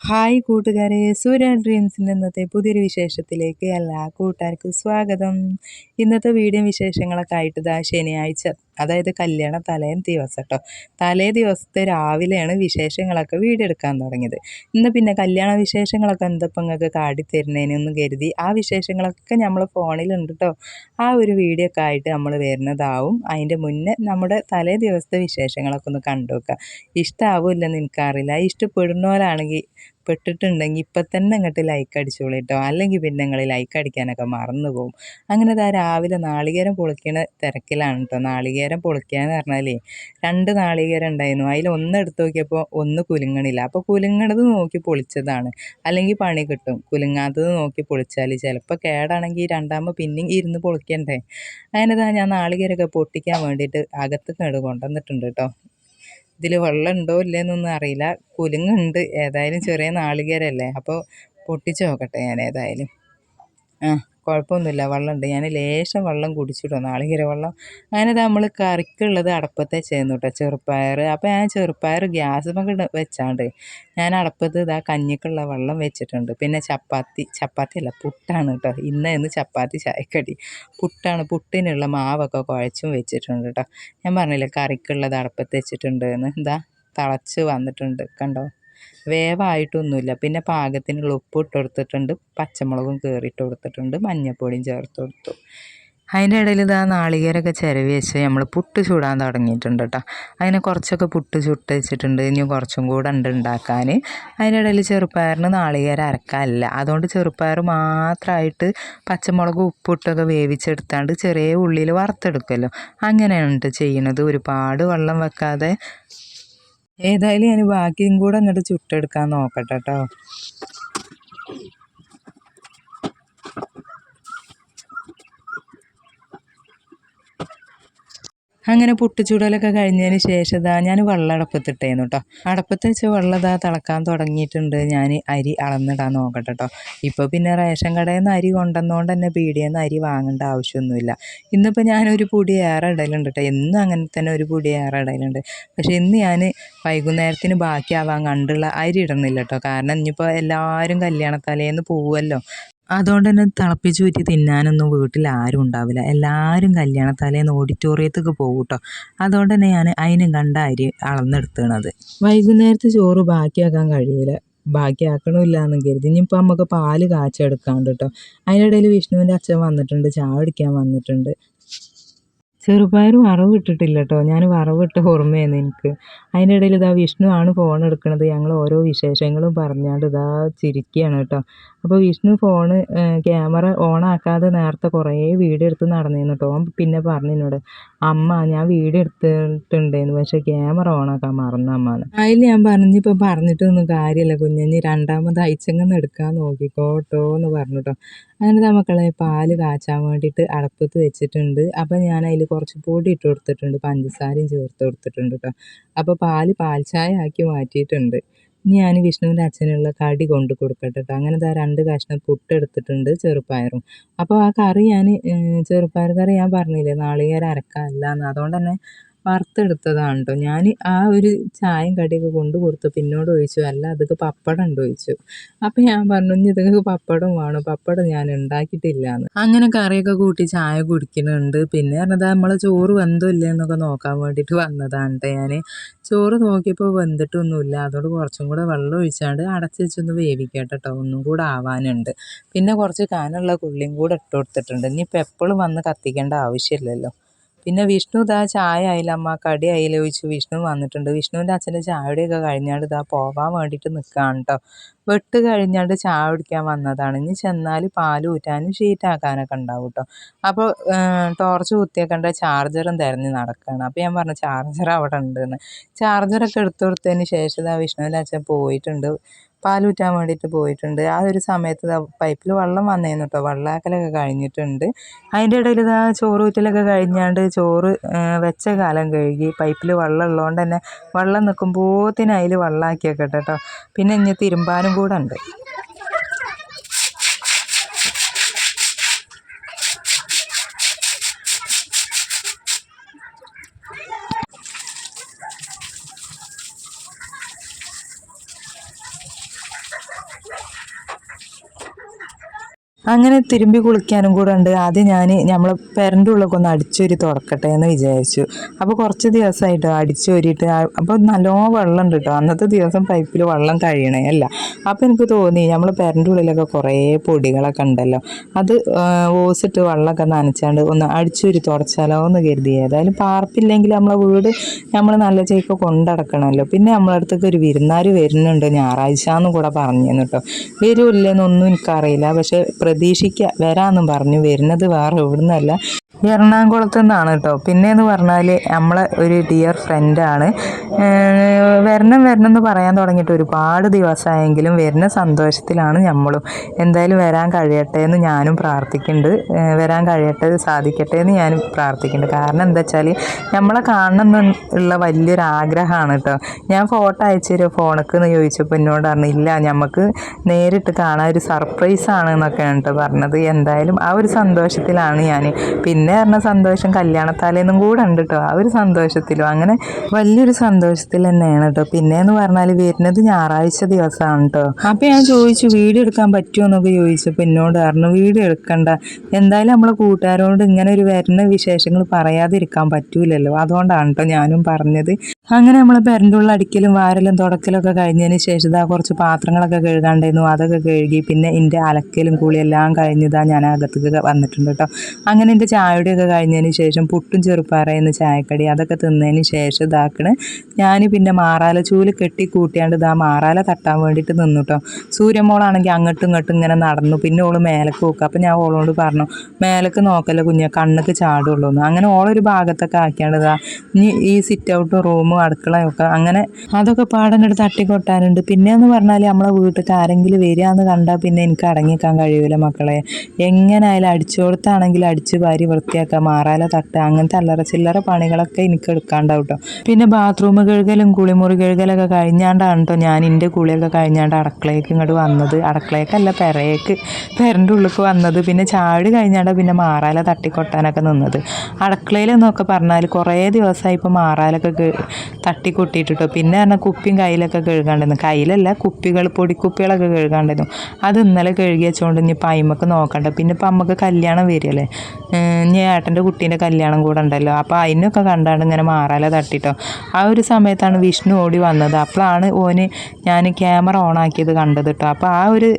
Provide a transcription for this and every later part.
Hi കൂട്ടുകാരെ സൂര്യൻ ഡ്രീംസിന്റെ ഇന്നത്തെ പുതിയൊരു വിശേഷത്തിലേക്ക് എല്ലാ കൂട്ടുകാർക്കും സ്വാഗതം. ഇന്നത്തെ വീഡിയോ വിശേഷങ്ങളൊക്കെ ആയിട്ട് ഇതാ ശനിയാഴ്ച. അതായത് കല്യാണ തലേ ദിവസം കേട്ടോ തലേ ദിവസത്തെ രാവിലെയാണ് വിശേഷങ്ങളൊക്കെ വീടെടുക്കാൻ തുടങ്ങിയത്. ഇന്ന് പിന്നെ കല്യാണ വിശേഷങ്ങളൊക്കെ എന്തപ്പം നിങ്ങൾക്ക് കാട്ടിത്തരുന്നതിനൊന്നും കരുതി ആ വിശേഷങ്ങളൊക്കെ നമ്മൾ ഫോണിലുണ്ട് കേട്ടോ ആ ഒരു വീഡിയോ ഒക്കെ ആയിട്ട് നമ്മൾ വരുന്നതാവും. അതിന്റെ മുന്നേ നമ്മുടെ തലേ ദിവസത്തെ വിശേഷങ്ങളൊക്കെ ഒന്ന് കണ്ടു നോക്കുക ഇഷ്ടമാവില്ലെന്ന് എനിക്കറിയില്ല. ഇഷ്ടപ്പെടുന്നവരാണെങ്കിൽ പെട്ടിട്ടുണ്ടെങ്കിൽ ഇപ്പം തന്നെ അങ്ങോട്ട് ലൈക്ക് അടിച്ചോളൂ കേട്ടോ. അല്ലെങ്കിൽ പിന്നെ നിങ്ങൾ ലൈക്ക് അടിക്കാനൊക്കെ മറന്നു പോകും അങ്ങനെ ഇതാ രാവിലെ നാളികേരം പൊളിക്കണ തിരക്കിലാണ് കേട്ടോ. നാളികേരം പൊളിക്കുക എന്ന് പറഞ്ഞാലേ രണ്ട് നാളികേരം ഉണ്ടായിരുന്നു. അതിൽ ഒന്ന് എടുത്ത് നോക്കിയപ്പോൾ ഒന്ന് കുലുങ്ങണില്ല. അപ്പോൾ കുലുങ്ങണത് നോക്കി പൊളിച്ചതാണ്. അല്ലെങ്കിൽ പണി കിട്ടും. കുലുങ്ങാത്തത് നോക്കി പൊളിച്ചാൽ ചിലപ്പോൾ കേടാണെങ്കിൽ രണ്ടാമത് പിന്നെയും ഇരുന്ന് പൊളിക്കണ്ടേ. അങ്ങനെ ഞാൻ നാളികേരമൊക്കെ പൊട്ടിക്കാൻ വേണ്ടിയിട്ട് അകത്ത് കേട് കൊണ്ടുവന്നിട്ടുണ്ട് കേട്ടോ. ഇതിൽ വെള്ളം ഉണ്ടോ ഇല്ലയെന്നൊന്നും അറിയില്ല. കുലുങ്ങുണ്ട്. ഏതായാലും ചെറിയ നാളികേരല്ലേ. അപ്പോൾ പൊട്ടിച്ച് നോക്കട്ടെ ഞാൻ ഏതായാലും ആ. കുഴപ്പമൊന്നുമില്ല. വെള്ളമുണ്ട്. ഞാൻ ലേശം വെള്ളം കുടിച്ചിട്ടോ നാളികേര വെള്ളം. അങ്ങനെ നമ്മൾ കറിക്കുള്ളത് അടപ്പത്തെ ചെയ്യുന്നു കേട്ടോ ചെറുപ്പയർ അപ്പോൾ ഞാൻ ചെറുപ്പയർ ഗ്യാസ് മകൾ വെച്ചാണ്ട് ഞാൻ അടപ്പത്ത് ഇതാ കഞ്ഞിക്കുള്ള വെള്ളം വെച്ചിട്ടുണ്ട്. പിന്നെ ചപ്പാത്തി ചപ്പാത്തി അല്ല പുട്ടാണ് കേട്ടോ ഇന്ന് ഇന്ന് ചപ്പാത്തി ചായക്കടി. പുട്ടാണ്. പുട്ടിനുള്ള മാവൊക്കെ കുഴച്ചും വെച്ചിട്ടുണ്ട് കേട്ടോ ഞാൻ പറഞ്ഞില്ലേ കറിക്കുള്ളത് അടപ്പത്ത് വെച്ചിട്ടുണ്ട് എന്ന്. എന്താ തിളച്ച് വന്നിട്ടുണ്ട്. കണ്ടോ? വേവായിട്ടൊന്നുമില്ല. പിന്നെ പാകത്തിനുള്ള ഉപ്പ് ഇട്ട് കൊടുത്തിട്ടുണ്ട് പച്ചമുളകും കയറിയിട്ട് കൊടുത്തിട്ടുണ്ട് മഞ്ഞൾപ്പൊടിയും ചേർത്ത് കൊടുത്തു അതിന്റെ ഇടയിൽ ഇതാ നാളികേരമൊക്കെ ചിരവി വെച്ച് നമ്മൾ പുട്ട് ചൂടാൻ തുടങ്ങിയിട്ടുണ്ട് കേട്ടോ. അതിന് കുറച്ചൊക്കെ പുട്ട് ചുട്ട് വെച്ചിട്ടുണ്ട്. ഇനി കുറച്ചും കൂടെ ഉണ്ട് ഉണ്ടാക്കാൻ. അതിന്റെ ഇടയിൽ ചെറുപ്പയറിന് നാളികേരം അരക്കാനില്ല. അതുകൊണ്ട് ചെറുപ്പയർ മാത്രമായിട്ട് പച്ചമുളക് ഉപ്പിട്ടൊക്കെ വേവിച്ചെടുത്താണ്ട് ചെറിയ ഉള്ളിൽ വറുത്തെടുക്കുമല്ലോ അങ്ങനെയാണ് ചെയ്യണത് ഒരുപാട് വെള്ളം വെക്കാതെ ഏതായാലും ഞാൻ ബാക്കിയും കൂടെ അങ്ങോട്ട് ചുട്ടെടുക്കാൻ നോക്കട്ടെ കേട്ടോ അങ്ങനെ പുട്ടുചൂടലൊക്കെ കഴിഞ്ഞതിന് ശേഷം ഇതാ ഞാൻ വെള്ളം അടപ്പത്തിട്ടേന്നു കേട്ടോ അടപ്പത്ത് വെച്ച് വെള്ളം ഇതാ തിളക്കാൻ തുടങ്ങിയിട്ടുണ്ട്. ഞാൻ അരി അളന്നിടാൻ നോക്കട്ടെ കേട്ടോ ഇപ്പോൾ പിന്നെ റേഷൻ കടയിൽ നിന്ന് അരി കൊണ്ടുവന്നുകൊണ്ട് തന്നെ പീടിയിൽ നിന്ന് അരി വാങ്ങേണ്ട ആവശ്യമൊന്നുമില്ല ഇന്നിപ്പോൾ ഞാനൊരു പൊടി ഏറെ ഇടയിലുണ്ട് കേട്ടോ എന്നും അങ്ങനെ തന്നെ ഒരു പൊടി ഏറെ ഇടയിലുണ്ട് പക്ഷേ ഇന്ന് ഞാൻ വൈകുന്നേരത്തിന് ബാക്കിയാവാൻ കണ്ടുള്ള അരി ഇടുന്നില്ല കേട്ടോ കാരണം ഇനിയിപ്പോൾ എല്ലാവരും കല്യാണത്തലേന്ന് പോവുമല്ലോ അതുകൊണ്ട് തന്നെ തിളപ്പിച്ച് ഊറ്റി തിന്നാനൊന്നും വീട്ടിൽ ആരും ഉണ്ടാവില്ല. എല്ലാവരും കല്യാണ തലേന്ന് ഓഡിറ്റോറിയത്തേക്ക് പോകും കേട്ടോ. അതുകൊണ്ട് തന്നെ ഞാൻ അതിനും കണ്ട അരി അളന്നെടുത്തണത്. വൈകുന്നേരത്തെ ചോറ് ബാക്കിയാക്കാൻ കഴിയില്ല ബാക്കിയാക്കണമില്ല എന്ന് കരുതി. ഇനിയിപ്പോൾ നമുക്ക് പാൽ കാച്ചെടുക്കാണ്ട് കേട്ടോ. അതിനിടയിൽ വിഷ്ണുവിന്റെ അച്ഛൻ വന്നിട്ടുണ്ട്. ചായ കുടിക്കാൻ വന്നിട്ടുണ്ട്. ചെറുപയർ വറവ് ഇട്ടിട്ടില്ല കേട്ടോ ഞാൻ വറവിട്ട ഓർമ്മയായിരുന്നു എനിക്ക്. അതിന്റെ ഇടയിൽ ഇതാ വിഷ്ണു ആണ് ഫോൺ എടുക്കുന്നത് ഞങ്ങൾ ഓരോ വിശേഷങ്ങളും പറഞ്ഞാണ്ട് ഇതാ ചിരിക്കുകയാണ് കേട്ടോ. അപ്പോൾ വിഷ്ണു ഫോണ് ക്യാമറ ഓൺ ആക്കാതെ നേരത്തെ കുറേ വീഡിയോ എടുത്ത് നടന്നിരുന്നു കേട്ടോ. പിന്നെ പറഞ്ഞു എന്നോട് അമ്മ ഞാൻ വീഡിയോ എടുത്തിട്ടുണ്ടായിരുന്നു പക്ഷേ ക്യാമറ ഓണാക്കാൻ മറന്ന അമ്മന്ന് അതിൽ ഞാൻ പറഞ്ഞിപ്പോൾ പറഞ്ഞിട്ടൊന്നും കാര്യമല്ല കുഞ്ഞഞ്ഞ് രണ്ടാമത് അയച്ചങ്ങന്ന് എടുക്കാൻ നോക്കിക്കോട്ടോ എന്ന് പറഞ്ഞു കേട്ടോ. അങ്ങനെ മക്കളെ പാൽ കാച്ചാൻ വേണ്ടിയിട്ട് അടപ്പത്ത് വെച്ചിട്ടുണ്ട്. അപ്പം ഞാൻ അതിൽ കുറച്ച് പൊടി ഇട്ട് കൊടുത്തിട്ടുണ്ട്. പഞ്ചസാരയും ചേർത്ത് കൊടുത്തിട്ടുണ്ട് കേട്ടോ അപ്പോൾ പാൽ പാൽ ചായ ആക്കി മാറ്റിയിട്ടുണ്ട്. ഇനി ഞാൻ വിഷ്ണുവിന്റെ അച്ഛനുള്ള കടി കൊണ്ട് കൊടുക്കട്ടെ കേട്ടോ അങ്ങനെ ഇതാ രണ്ട് കഷ്ണം പുട്ട് എടുത്തിട്ടുണ്ട് ചെറുപ്പയറും അപ്പോൾ ആ കറി ഞാൻ ചെറുപ്പയർ കറി ഞാൻ പറഞ്ഞില്ലേ നാളികേരം അരക്കാനല്ല അതുകൊണ്ട് തന്നെ വറുത്തെടുത്തതാണ് കേട്ടോ ഞാൻ ആ ഒരു ചായയും കടിയൊക്കെ കൊണ്ട് കൊടുത്തു. പിന്നോട് ചോദിച്ചു അല്ല അതൊക്കെ പപ്പടം ഉണ്ട് ചോദിച്ചു. അപ്പം ഞാൻ പറഞ്ഞു ഇനി ഇതൊക്കെ പപ്പടം വേണം. പപ്പടം ഞാൻ ഉണ്ടാക്കിയിട്ടില്ല എന്ന് അങ്ങനെ കറിയൊക്കെ കൂട്ടി ചായ കുടിക്കുന്നുണ്ട്. പിന്നെ പറഞ്ഞത് നമ്മളെ ചോറ് വെന്തോ എന്നൊക്കെ നോക്കാൻ വേണ്ടിയിട്ട് വന്നതാണ് ഞാൻ ചോറ് നോക്കിയപ്പോൾ വെന്തിട്ടൊന്നുമില്ല. അതുകൊണ്ട് കുറച്ചും കൂടെ വെള്ളം ഒഴിച്ചാണ്ട് അടച്ച് വെച്ചൊന്ന് വേവിക്കട്ടെ. കേട്ടോ ഒന്നും കൂടെ ആവാനുണ്ട്. പിന്നെ കുറച്ച് കാനുള്ള കുള്ളിയും കൂടെ ഇട്ട് കൊടുത്തിട്ടുണ്ട്. ഇനിയിപ്പോൾ എപ്പോഴും വന്ന് കത്തിക്കേണ്ട ആവശ്യമില്ലല്ലോ. പിന്നെ വിഷ്ണു ഇതാ ചായ ആയില്ല അമ്മ കടി ആയില്ല ചോദിച്ചു. വിഷ്ണു വന്നിട്ടുണ്ട്. വിഷ്ണുവിന്റെ അച്ഛന്റെ ചായയുടെയൊക്കെ കഴിഞ്ഞാണ്ട് ഇതാ പോകാൻ വേണ്ടിയിട്ട് നിൽക്കുകയാണ് കേട്ടോ വെട്ട് കഴിഞ്ഞാണ്ട് ചായ കുടിക്കാൻ വന്നതാണ്. ഇനി ചെന്നാൽ പാൽ ഊറ്റാനും ഷീറ്റാക്കാനൊക്കെ ഉണ്ടാവും കേട്ടോ അപ്പോൾ ടോർച്ച് കുത്തിയേക്കണ്ട ചാർജറും തിരഞ്ഞ് നടക്കുകയാണ് അപ്പോൾ ഞാൻ പറഞ്ഞു ചാർജർ അവിടെ ഉണ്ടെന്ന്. ചാർജറൊക്കെ എടുത്തു കൊടുത്തതിന് ശേഷം ഇതാ വിഷ്ണുവിന്റെ അച്ഛൻ പോയിട്ടുണ്ട്. പാലൂറ്റാൻ വേണ്ടിയിട്ട് പോയിട്ടുണ്ട്. ആ ഒരു സമയത്ത് പൈപ്പിൽ വെള്ളം വന്നേന്നു കേട്ടോ വെള്ളാക്കലൊക്കെ കഴിഞ്ഞിട്ടുണ്ട്. അതിന്റെ ഇടയിൽ ഇതാ ചോറ് ഊറ്റലൊക്കെ കഴിഞ്ഞാണ്ട് ചോറ് വെച്ച കാലം കഴുകി പൈപ്പിൽ വെള്ളം ഉള്ളതുകൊണ്ട് തന്നെ വെള്ളം നിൽക്കുമ്പോഴത്തേന് അതിൽ വെള്ളമാക്കി വെക്കട്ടെ കേട്ടോ പിന്നെ ഇനി തിരുമ്പാനും കൂടെ ഉണ്ട്. അങ്ങനെ തിരുമ്പി കുളിക്കാനും കൂടെ ഉണ്ട്. ആദ്യം ഞാൻ നമ്മളെ പെരന്റെ ഉള്ളൊക്കെ ഒന്ന് അടിച്ചൊരി തുറക്കട്ടെ എന്ന് വിചാരിച്ചു. അപ്പോൾ കുറച്ച് ദിവസമായിട്ടോ അടിച്ചൊരിയിട്ട് അപ്പോൾ നല്ലോണം വെള്ളം ഉണ്ട് കേട്ടോ അന്നത്തെ ദിവസം പൈപ്പിൽ വെള്ളം കഴിയണേ അല്ല. അപ്പോൾ എനിക്ക് തോന്നി നമ്മൾ പെരന്റെ ഉള്ളിലൊക്കെ കുറേ പൊടികളൊക്കെ ഉണ്ടല്ലോ അത് ഓസിട്ട് വെള്ളമൊക്കെ നനച്ചാണ്ട് ഒന്ന് അടിച്ചൊരി തുടച്ചാലോ എന്ന് കരുതി. ഏതായാലും പാർപ്പില്ലെങ്കിൽ നമ്മളെ വീട് നമ്മൾ നല്ല ചേക്ക് കൊണ്ടടക്കണമല്ലോ പിന്നെ നമ്മളെ അടുത്തേക്ക് ഒരു വിരുന്നാർ വരുന്നുണ്ട്. ഞായറാഴ്ച എന്ന് കൂടെ പറഞ്ഞു കേട്ടോ വരുമില്ലെന്നൊന്നും എനിക്കറിയില്ല. പക്ഷെ പ്രതീക്ഷിക്കുക വരാമെന്നും പറഞ്ഞു. വരുന്നത് വേറെ എവിടുന്നല്ല. എറണാകുളത്ത് നിന്നാണ് കേട്ടോ പിന്നെ എന്ന് പറഞ്ഞാൽ നമ്മളെ ഒരു ഡിയർ ഫ്രണ്ടാണ് വരണം വരണം എന്ന് പറയാൻ തുടങ്ങിയിട്ട് ഒരുപാട് ദിവസമായെങ്കിലും വരുന്ന സന്തോഷത്തിലാണ് നമ്മളും. എന്തായാലും വരാൻ കഴിയട്ടെ എന്ന് ഞാനും പ്രാർത്ഥിക്കുന്നുണ്ട്. വരാൻ കഴിയട്ടെ സാധിക്കട്ടെ എന്ന് ഞാനും പ്രാർത്ഥിക്കുന്നുണ്ട്. കാരണം എന്താ വെച്ചാൽ നമ്മളെ കാണണം എന്നുള്ള വലിയൊരു ആഗ്രഹമാണ് കേട്ടോ ഞാൻ ഫോട്ടോ അയച്ചു തരുമോ ഫോണക്ക് എന്ന് ചോദിച്ചപ്പോൾ എന്നോട് പറഞ്ഞു ഇല്ല നമുക്ക് നേരിട്ട് കാണാൻ ഒരു സർപ്രൈസ് ആണ് എന്നൊക്കെയാണ് കേട്ടോ പറഞ്ഞത്. എന്തായാലും ആ ഒരു സന്തോഷത്തിലാണ് ഞാൻ പിന്നെ പറഞ്ഞ സന്തോഷം കല്യാണത്താലേന്നും കൂടെ ഉണ്ട് കേട്ടോ ആ ഒരു സന്തോഷത്തിലും. അങ്ങനെ വലിയൊരു സന്തോഷത്തിൽ തന്നെയാണ് കേട്ടോ പിന്നെ എന്ന് പറഞ്ഞാൽ വരുന്നത് ഞായറാഴ്ച ദിവസമാണ് കേട്ടോ അപ്പം ഞാൻ ചോദിച്ചു വീഡിയോ എടുക്കാൻ പറ്റുമോ എന്നൊക്കെ ചോദിച്ചപ്പോൾ എന്നോട് പറഞ്ഞു വീഡിയോ എടുക്കണ്ട. എന്തായാലും നമ്മളെ കൂട്ടുകാരോട് ഇങ്ങനെ ഒരു വരുന്ന വിശേഷങ്ങൾ പറയാതിരിക്കാൻ പറ്റൂലല്ലോ. അതുകൊണ്ടാണ് കേട്ടോ ഞാനും പറഞ്ഞത്. അങ്ങനെ നമ്മൾ പെരണ്ടുള്ള അടിക്കലും വാരലും തുടക്കലൊക്കെ കഴിഞ്ഞതിന് ശേഷം ഇതാ കുറച്ച് പാത്രങ്ങളൊക്കെ കഴുകാണ്ടായിരുന്നു. അതൊക്കെ കഴുകി പിന്നെ എന്റെ അലക്കലും കൂളിയെല്ലാം കഴിഞ്ഞതാ ഞാൻ അകത്തേക്ക് വന്നിട്ടുണ്ട് കേട്ടോ അങ്ങനെ എന്റെ ചായയുടെയൊക്കെ കഴിഞ്ഞതിന് ശേഷം പുട്ടും ചെറുപ്പാറയെന്ന് ചായക്കടി. അതൊക്കെ തിന്നതിന് ശേഷം ഇതാക്കണ്. ഞാൻ പിന്നെ മാറാല ചൂൽ കെട്ടി കൂട്ടിയാണ്ട് ഇതാ മാറാല തട്ടാൻ വേണ്ടിയിട്ട് നിന്നു കേട്ടോ സൂര്യമോളാണെങ്കിൽ അങ്ങോട്ടും ഇങ്ങോട്ടും ഇങ്ങനെ നടന്നു. പിന്നെ ഓൾ മേലക്ക് നോക്കുക അപ്പം ഞാൻ ഓളോട് പറഞ്ഞു മേലക്ക് നോക്കല്ല കുഞ്ഞ കണ്ണൊക്കെ ചാടുള്ളൂ എന്ന് അങ്ങനെ ഓളൊരു ഭാഗത്തൊക്കെ ആക്കിയാണ്ട് ഇതാ ഇനി ഈ സിറ്റ് ഔട്ട് റൂമും അടുക്കളയൊക്കെ അങ്ങനെ അതൊക്കെ പാടങ്ങോട്ട് തട്ടിക്കൊട്ടാനുണ്ട്. പിന്നെ എന്ന് പറഞ്ഞാൽ നമ്മളെ വീട്ടിൽ ആരെങ്കിലും വരിക എന്ന് കണ്ടാൽ പിന്നെ എനിക്ക് അടങ്ങിക്കാൻ കഴിയൂല മക്കളെ. എങ്ങനെ എങ്ങനായാലും അടിച്ചു കൊടുത്താണെങ്കിൽ അടിച്ച് വാരി വൃത്തിയാക്കുക മാറാല തട്ട് അങ്ങനത്തെ അല്ലറ ചില്ലറ പണികളൊക്കെ എനിക്ക് എടുക്കാണ്ടാവും കേട്ടോ പിന്നെ ബാത്റൂം കഴുകലും കുളിമുറി കഴുകലൊക്കെ കഴിഞ്ഞാണ്ടാണ് കേട്ടോ ഞാൻ എന്റെ കുളിയൊക്കെ കഴിഞ്ഞാണ്ട് അടുക്കളയ്ക്ക് ഇങ്ങോട്ട് വന്നത്. അടുക്കളയ്ക്കല്ല പെരയേക്ക് പെരന്റെ ഉള്ളിലേക്ക് വന്നത്. പിന്നെ ചാട് കഴിഞ്ഞാണ്ട് പിന്നെ മാറാല തട്ടിക്കൊട്ടാനൊക്കെ നിന്നത്. അടുക്കളയിലെന്നൊക്കെ പറഞ്ഞാൽ കുറേ ദിവസമായി ഇപ്പോൾ മാറാലൊക്കെ തട്ടിക്കൊട്ടിയിട്ടോ പിന്നെ പറഞ്ഞാൽ കുപ്പിയും കയ്യിലൊക്കെ കഴുകാണ്ടായിരുന്നു കയ്യിലല്ല കുപ്പികൾ പൊടിക്കുപ്പികളൊക്കെ കഴുകാണ്ടായിരുന്നു അത് ഇന്നലെ കഴുകി വെച്ചുകൊണ്ട് ഇനി പൈമക്ക് നോക്കണ്ട. പിന്നെ ഇപ്പം അമ്മയ്ക്ക് കല്യാണം വരികയല്ലേ ഇനി ഏട്ടന്റെ കുട്ടീന്റെ കല്യാണം കൂടെ ഉണ്ടല്ലോ. അപ്പോൾ അതിനൊക്കെ കണ്ടാണ്ട് ഇങ്ങനെ മാറാല തട്ടിട്ടോ. ആ ഒരു സമയത്താണ് വിഷ്ണു ഓടി വന്നത്. അപ്പോഴാണ് ഓന് ഞാൻ ക്യാമറ ഓണാക്കിയത് കണ്ടത് കേട്ടോ. അപ്പോൾ ആ ഒരു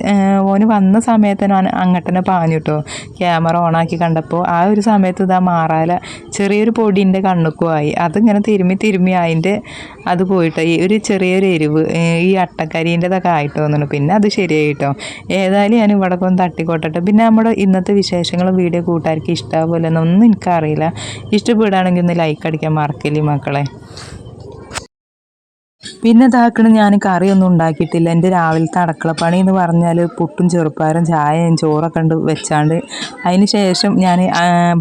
ഓന് വന്ന സമയത്ത് ഞാൻ അങ്ങട്ടനെ പാഞ്ഞു കേട്ടോ. ക്യാമറ ഓണാക്കി കണ്ടപ്പോൾ ആ ഒരു സമയത്ത് ഇതാ മാറാല ചെറിയൊരു പൊടിന്റെ കണ്ണുക്കുമായി അതിങ്ങനെ തിരുമ്മി തിരുമ്മി അതിന്റെ അത് പോയിട്ടോ. ഈ ഒരു ചെറിയൊരു എരിവ് ഈ അട്ടക്കരിന്റെതൊക്കെ ആയിട്ട് തോന്നുന്നു. പിന്നെ അത് ശരിയായിട്ടോ ഏതായാലും ഞാൻ ഇവിടെ ഒന്ന് തട്ടിക്കോട്ടെ പിന്നെ നമ്മുടെ ഇന്നത്തെ വിശേഷങ്ങളും വീഡിയോ കൂട്ടുകാർക്ക് ഇഷ്ടമാവില്ല എന്നൊന്നും എനിക്കറിയില്ല. ഇഷ്ടപ്പെടുകയാണെങ്കിൽ ഒന്ന് ലൈക്ക് അടിക്കാൻ മറക്കില്ലേ മക്കളെ. പിന്നെ ഇതാക്കണ ഞാൻ കറിയൊന്നും ഉണ്ടാക്കിയിട്ടില്ല. എന്റെ രാവിലത്തെ അടുക്കളപ്പണി എന്ന് പറഞ്ഞാൽ പുട്ടും ചെറുപ്പാരും ചായയും ചോറൊക്കെ ഉണ്ട് വെച്ചാണ്ട് അതിന് ശേഷം ഞാൻ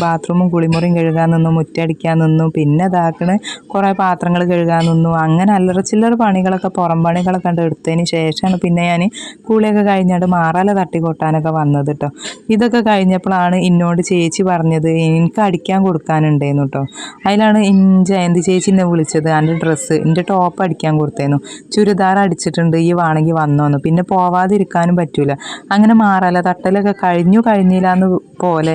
ബാത്റൂമും കുളിമുറിയും കഴുകാൻ നിന്നു മുറ്റടിക്കാൻ നിന്നു. പിന്നെ ഇതാക്കണ കുറേ പാത്രങ്ങൾ കഴുകാൻ നിന്നു. അങ്ങനെ അല്ലറ ചില്ലറ പണികളൊക്കെ പുറം പണികളൊക്കെ ഉണ്ട് എടുത്തതിന് ശേഷമാണ് പിന്നെ ഞാൻ കൂളിയൊക്കെ കഴിഞ്ഞാണ്ട് മാറാല തട്ടി കൊട്ടാനൊക്കെ വന്നത് കേട്ടോ ഇതൊക്കെ കഴിഞ്ഞപ്പോഴാണ് എന്നോട് ചേച്ചി പറഞ്ഞത് എനിക്ക് അടിക്കാൻ കൊടുക്കാനുണ്ടായിരുന്നു കേട്ടോ അതിലാണ് ജയന്തി ചേച്ചി എന്നെ വിളിച്ചത് എന്റെ ഡ്രസ്സ് എന്റെ ടോപ്പ് അടിക്കാൻ കൊടുത്തേന്നു ചുരിദാർ അടിച്ചിട്ടുണ്ട് ഈ വേണമെങ്കിൽ വന്നോന്ന് പിന്നെ പോവാതിരിക്കാനും പറ്റൂല. അങ്ങനെ മാറാല തട്ടലൊക്കെ കഴിഞ്ഞു കഴിഞ്ഞില്ല എന്ന് പോലെ.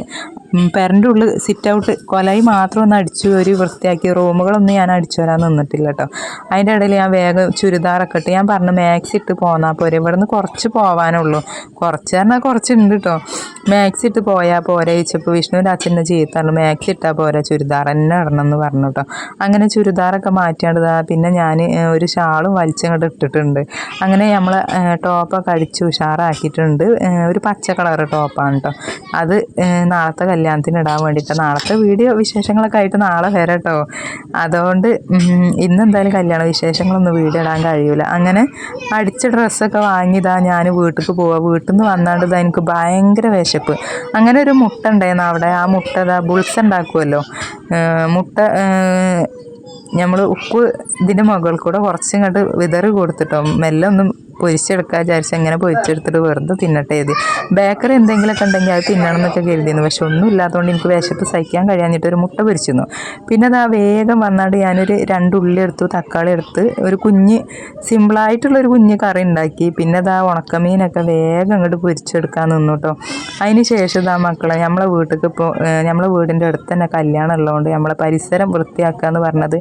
പെരന്റെ ഉള്ളിൽ സിറ്റ് ഔട്ട് കൊലായി മാത്രം ഒന്ന് അടിച്ചു ഒരു വൃത്തിയാക്കി റൂമുകളൊന്നും ഞാൻ അടിച്ചു വരാൻ നിന്നിട്ടില്ല കേട്ടോ അതിന്റെ ഇടയിൽ ഞാൻ വേഗം ചുരിദാറൊക്കെ ഇട്ട് ഞാൻ പറഞ്ഞു മാക്സ് ഇട്ട് പോന്നാൽ പോരെ. ഇവിടെ നിന്ന് കുറച്ച് പോവാനുള്ളൂ. കുറച്ച് പറഞ്ഞാൽ കുറച്ചുണ്ട് കേട്ടോ മാക്സ് ഇട്ട് പോയാൽ പോരെ. ചോദിച്ചപ്പോൾ വിഷ്ണുവിന്റെ അച്ഛന്റെ ചീത്ത മാക്സ് ഇട്ടാൽ പോരാ ചുരിദാർ തന്നെ ഇടണം എന്ന് പറഞ്ഞു കേട്ടോ അങ്ങനെ ചുരിദാറൊക്കെ മാറ്റിയാണ്ട് പിന്നെ ഞാൻ ഒരു ഷാളും വലിച്ചങ്ങോട്ട് ഇട്ടിട്ടുണ്ട്. അങ്ങനെ നമ്മൾ ടോപ്പൊക്കെ അടിച്ച് ഉഷാറാക്കിയിട്ടുണ്ട്. ഒരു പച്ച കളർ ടോപ്പാണ് കേട്ടോ അത് നാളത്തെ നാളത്തെ കല്യാണത്തിന് ഇടാൻ വേണ്ടിയിട്ട് നാളത്തെ വീഡിയോ വിശേഷങ്ങളൊക്കെ ആയിട്ട് നാളെ വരാം കേട്ടോ അതുകൊണ്ട് ഇന്ന് എന്തായാലും കല്യാണ വിശേഷങ്ങളൊന്നും വീഡിയോ ഇടാൻ കഴിയൂല. അങ്ങനെ അടിച്ച ഡ്രസ്സൊക്കെ വാങ്ങിയതാ ഞാൻ വീട്ടിൽ പോവാ. വീട്ടിൽ നിന്ന് വന്നാണ്ട് ഇതാ എനിക്ക് ഭയങ്കര വിശപ്പ്. അങ്ങനെ ഒരു മുട്ട ഉണ്ടായിരുന്നു അവിടെ. ആ മുട്ട ഇതാ ബുൾസ് ഉണ്ടാക്കുമല്ലോ മുട്ട നമ്മൾ ഉപ്പ് ഇതിന്റെ മുകളിൽ കൂടെ കുറച്ചിങ്ങോട്ട് വിതറി കൊടുത്തിട്ടോ. മെല്ലെ ഒന്ന് പൊരിച്ചെടുക്കാൻ വിചാരിച്ച് അങ്ങനെ പൊരിച്ചെടുത്തിട്ട് വെറുതെ തിന്നട്ടെ ഇത് ബേക്കറി എന്തെങ്കിലുമൊക്കെ ഉണ്ടെങ്കിൽ അത് തിന്നണം എന്നൊക്കെ കരുതിയിരുന്നു. പക്ഷെ ഒന്നും ഇല്ലാത്തതുകൊണ്ട് എനിക്ക് വിശപ്പ് സഹിക്കാൻ കഴിയാഞ്ഞിട്ട് ഒരു മുട്ട പൊരിച്ചിരുന്നു. പിന്നെ അത് ആ വേഗം വന്നാണ്ട് ഞാനൊരു രണ്ട് ഉള്ളി എടുത്തു തക്കാളി എടുത്ത് ഒരു കുഞ്ഞ് സിമ്പിളായിട്ടുള്ളൊരു കുഞ്ഞ് കറി ഉണ്ടാക്കി. പിന്നെ അത് ആ ഉണക്കമീനൊക്കെ വേഗം അങ്ങോട്ട് പൊരിച്ചെടുക്കാൻ നിന്നു കേട്ടോ. അതിന് ശേഷം ഇതാ മക്കളെ നമ്മളെ വീട്ടിലേക്ക് ഇപ്പോൾ നമ്മളെ വീടിന്റെ അടുത്ത് തന്നെ കല്യാണം ഉള്ളതുകൊണ്ട് നമ്മളെ പരിസരം വൃത്തിയാക്കുക എന്ന് പറഞ്ഞത്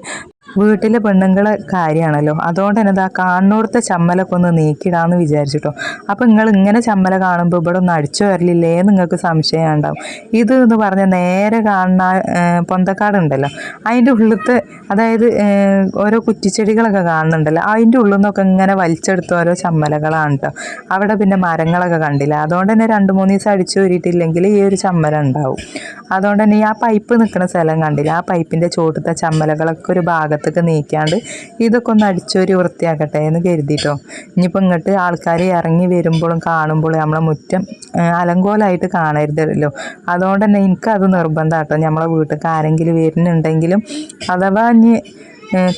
വീട്ടിലെ പെണ്ണുങ്ങളെ കാര്യമാണല്ലോ. അതുകൊണ്ട് തന്നെ ഇതാ കാണുന്നോടത്തെ ചമ്മലൊക്കെ ഒന്ന് നീക്കിടാന്ന് വിചാരിച്ചിട്ടോ. അപ്പം നിങ്ങൾ ഇങ്ങനെ ചമ്മല കാണുമ്പോൾ ഇവിടെ ഒന്ന് അടിച്ചു വരലില്ലേ നിങ്ങൾക്ക് സംശയം ഉണ്ടാവും. ഇത് എന്ന് പറഞ്ഞാൽ നേരെ കാണുന്ന പൊന്തക്കാട് ഉണ്ടല്ലോ അതിന്റെ ഉള്ളിലത്തെ അതായത് ഓരോ കുറ്റിച്ചെടികളൊക്കെ കാണുന്നുണ്ടല്ലോ. അതിന്റെ ഉള്ളിൽ നിന്നൊക്കെ ഇങ്ങനെ വലിച്ചെടുത്ത ഓരോ ചമ്മലകളാണ് കേട്ടോ അവിടെ പിന്നെ മരങ്ങളൊക്കെ കണ്ടില്ല. അതുകൊണ്ട് തന്നെ രണ്ട് മൂന്ന് ദിവസം അടിച്ചു കയറിയിട്ടില്ലെങ്കിൽ ഈ ഒരു ചമ്മല ഉണ്ടാവും. അതുകൊണ്ട് തന്നെ ആ പൈപ്പ് നിൽക്കുന്ന സ്ഥലം കണ്ടില്ല? ആ പൈപ്പിന്റെ ചോട്ടത്തെ ചമ്മലകളൊക്കെ ഒരു ഭാഗത്തേക്ക് നീക്കാണ്ട് ഇതൊക്കെ ഒന്ന് അടിച്ചൊരു വൃത്തിയാക്കട്ടെ എന്ന് കരുതിയിട്ടോ ഇനിയിപ്പോൾ ഇങ്ങോട്ട് ആൾക്കാർ ഇറങ്ങി വരുമ്പോഴും കാണുമ്പോഴും നമ്മളെ മുറ്റം അലങ്കോലായിട്ട് കാണരുതല്ലോ. അതുകൊണ്ട് തന്നെ എനിക്കത് നിർബന്ധമാട്ടോ നമ്മളെ വീട്ടിലേക്ക് ആരെങ്കിലും വരുന്നുണ്ടെങ്കിലും അഥവാ ഇനി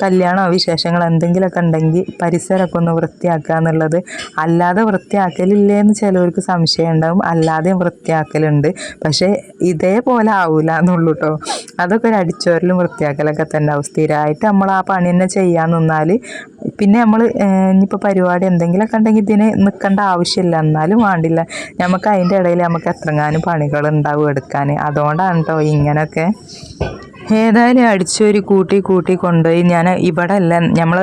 കല്യാണമോ വിശേഷങ്ങൾ എന്തെങ്കിലുമൊക്കെ ഉണ്ടെങ്കിൽ പരിസരമൊക്കെ ഒന്ന് വൃത്തിയാക്കുക എന്നുള്ളത്. അല്ലാതെ വൃത്തിയാക്കലില്ലേ എന്ന് ചിലവർക്ക് സംശയം ഉണ്ടാവും. അല്ലാതെയും വൃത്തിയാക്കലുണ്ട്. പക്ഷേ ഇതേപോലെ ആവില്ല എന്നുള്ളൂ കേട്ടോ അതൊക്കെ ഒരു അടിച്ചോരലും വൃത്തിയാക്കലൊക്കെ തന്നെ ആവും. സ്ഥിരമായിട്ട് നമ്മൾ ആ പണി തന്നെ ചെയ്യാൻ നിന്നാൽ പിന്നെ നമ്മൾ ഇനിയിപ്പോൾ പരിപാടി എന്തെങ്കിലുമൊക്കെ ഉണ്ടെങ്കിൽ ഇതിന് നിൽക്കേണ്ട ആവശ്യമില്ല. എന്നാലും വേണ്ടില്ല. നമുക്ക് അതിന്റെ ഇടയിൽ നമുക്ക് എത്രങ്ങാനും പണികൾ ഉണ്ടാവും എടുക്കാൻ. അതുകൊണ്ടാണ് കേട്ടോ ഇങ്ങനെയൊക്കെ. ഏതായാലും അടിച്ചൊരു കൂട്ടി കൂട്ടി കൊണ്ടുപോയി. ഞാൻ ഇവിടെ അല്ല നമ്മൾ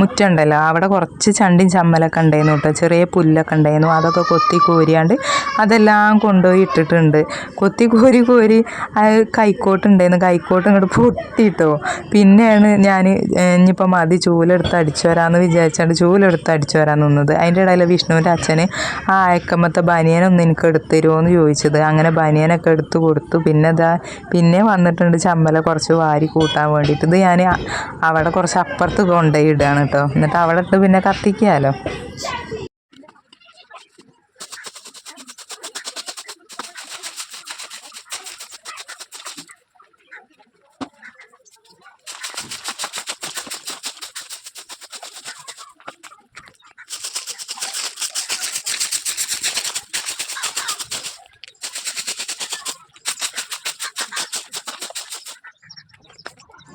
മുറ്റുണ്ടല്ലോ. അവിടെ കുറച്ച് ചണ്ടിയും ചമ്മലൊക്കെ ഉണ്ടായിരുന്നു കേട്ടോ. ചെറിയ പുല്ലൊക്കെ ഉണ്ടായിരുന്നു. അതൊക്കെ കൊത്തി കോരിയാണ്ട് അതെല്ലാം കൊണ്ടുപോയി ഇട്ടിട്ടുണ്ട്. കൊത്തി കോരി കോരി അത് കൈക്കോട്ടുണ്ടായിരുന്നു കൈക്കോട്ട് ഇങ്ങോട്ട് പൊട്ടിട്ടോ. പിന്നെയാണ് ഞാൻ ഇനിയിപ്പോൾ മതി ചൂലെടുത്ത് അടിച്ചു വരാമെന്ന് വിചാരിച്ചാണ്ട് ചൂലെടുത്ത് അടിച്ചു വരാൻ നിന്നത്. അതിന്റെ ഇടയിൽ വിഷ്ണുവിന്റെ അച്ഛന് ആ അയക്കമ്മത്തെ ബനിയനൊന്ന് എനിക്ക് എടുത്തു തരുമോ എന്ന് ചോദിച്ചത്. അങ്ങനെ ബനിയനൊക്കെ എടുത്ത് കൊടുത്തു. പിന്നെ ഇതാ പിന്നെ വന്നിട്ടുണ്ട് ചമ്മല കുറച്ച് വാരി കൂട്ടാൻ വേണ്ടിയിട്ട്. ഇത് ഞാൻ അവിടെ കുറച്ച് അപ്പുറത്ത് കൊണ്ടുപോയി ഇടുകയാണ് കേട്ടോ എന്നിട്ട് അവിടെ ഇട്ട് പിന്നെ കത്തിക്കാമല്ലോ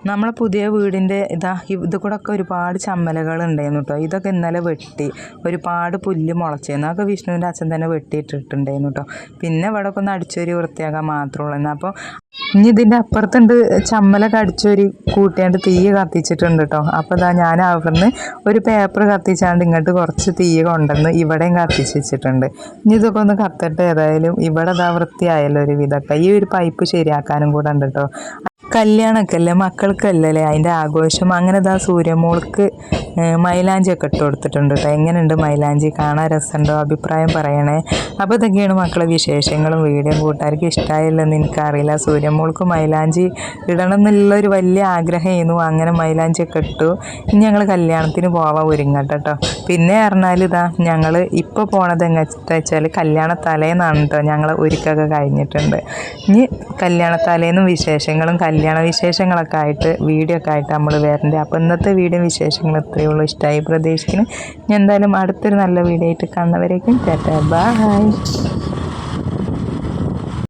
നമ്മളെ പുതിയ വീടിന്റെ ഇതാ ഇത് കൂടെ ഒക്കെ ഒരുപാട് ചമ്മലകൾ ഉണ്ടായിരുന്നു കേട്ടോ ഇതൊക്കെ ഇന്നലെ വെട്ടി ഒരുപാട് പുല്ല് മുളച്ചിരുന്നു അതൊക്കെ വിഷ്ണുവിന്റെ അച്ഛൻ തന്നെ വെട്ടിയിട്ടിട്ടുണ്ടായിരുന്നു കേട്ടോ പിന്നെ ഇവിടെ ഒക്കെ ഒന്ന് അടിച്ചൊരു വൃത്തിയാക്കാൻ മാത്രമേ ഉള്ളൂ അപ്പോൾ ഇനി ഇതിന്റെ അപ്പുറത്തുണ്ട് ചമ്മലൊക്കെ അടിച്ചൊരു കൂട്ടിയാണ്ട് തീ കത്തിച്ചിട്ടുണ്ട് കേട്ടോ അപ്പോൾ ഇതാ ഞാൻ അവിടുന്ന് ഒരു പേപ്പർ കത്തിച്ചാണ്ട് ഇങ്ങോട്ട് കുറച്ച് തീ കൊണ്ടുവന്ന് ഇവിടെയും കത്തിച്ച് വെച്ചിട്ടുണ്ട്. ഇനി ഇതൊക്കെ ഒന്ന് കത്തട്ടെ ഏതായാലും ഇവിടെ ഇതാ വൃത്തിയായല്ലോ ഒരു വിധമൊക്കെ ഈ ഒരു പൈപ്പ് ശരിയാക്കാനും കൂടെ ഉണ്ട് കേട്ടോ കല്യാണമൊക്കെ അല്ലേ മക്കൾക്കല്ലേ അതിന്റെ ആഘോഷം. അങ്ങനെ ഇതാ സൂര്യമോൾക്ക് മൈലാഞ്ചി മൈലാഞ്ചിയൊക്കെ ഇട്ട് കൊടുത്തിട്ടുണ്ട് കേട്ടോ എങ്ങനെയുണ്ട് മൈലാഞ്ചി? കാണാൻ രസമുണ്ടോ? അഭിപ്രായം പറയണേ. അപ്പോൾ ഇതൊക്കെയാണ് മക്കളെ വിശേഷങ്ങളും. വീഡിയോ കൂട്ടുകാർക്ക് ഇഷ്ടമായില്ലെന്ന് എനിക്കറിയില്ല. സൂര്യമോൾക്ക് മൈലാഞ്ചി ഇടണം എന്നുള്ള ഒരു വലിയ ആഗ്രഹമായിരുന്നു. അങ്ങനെ മൈലാഞ്ചിയൊക്കെ ഇട്ടു. ഇനി ഞങ്ങൾ കല്യാണത്തിന് പോവാൻ ഒരുങ്ങട്ടെ കേട്ടോ പിന്നെ പറഞ്ഞാൽ ഇതാ ഞങ്ങൾ ഇപ്പോൾ പോണത് എങ്ങനെ വെച്ചാൽ കല്യാണ തലേന്നാണ് കേട്ടോ ഞങ്ങൾ ഒരുക്കൊക്കെ കഴിഞ്ഞിട്ടുണ്ട്. ഇനി കല്യാണ തലേന്നും വിശേഷങ്ങളും കല്യാണ വിശേഷങ്ങളൊക്കെ ആയിട്ട് വീഡിയോ ഒക്കെ ആയിട്ട് നമ്മൾ വരണ്ടേ. അപ്പോൾ ഇന്നത്തെ വീഡിയോ വിശേഷങ്ങൾ ഇത്രയേ ഉള്ളൂ. ഇഷ്ടമായി പ്രതീക്ഷിക്കുന്നു. ഞാൻ എന്തായാലും അടുത്തൊരു നല്ല വീഡിയോ ആയിട്ട് കാണുന്നവരേക്കും ചേട്ടാ ബൈ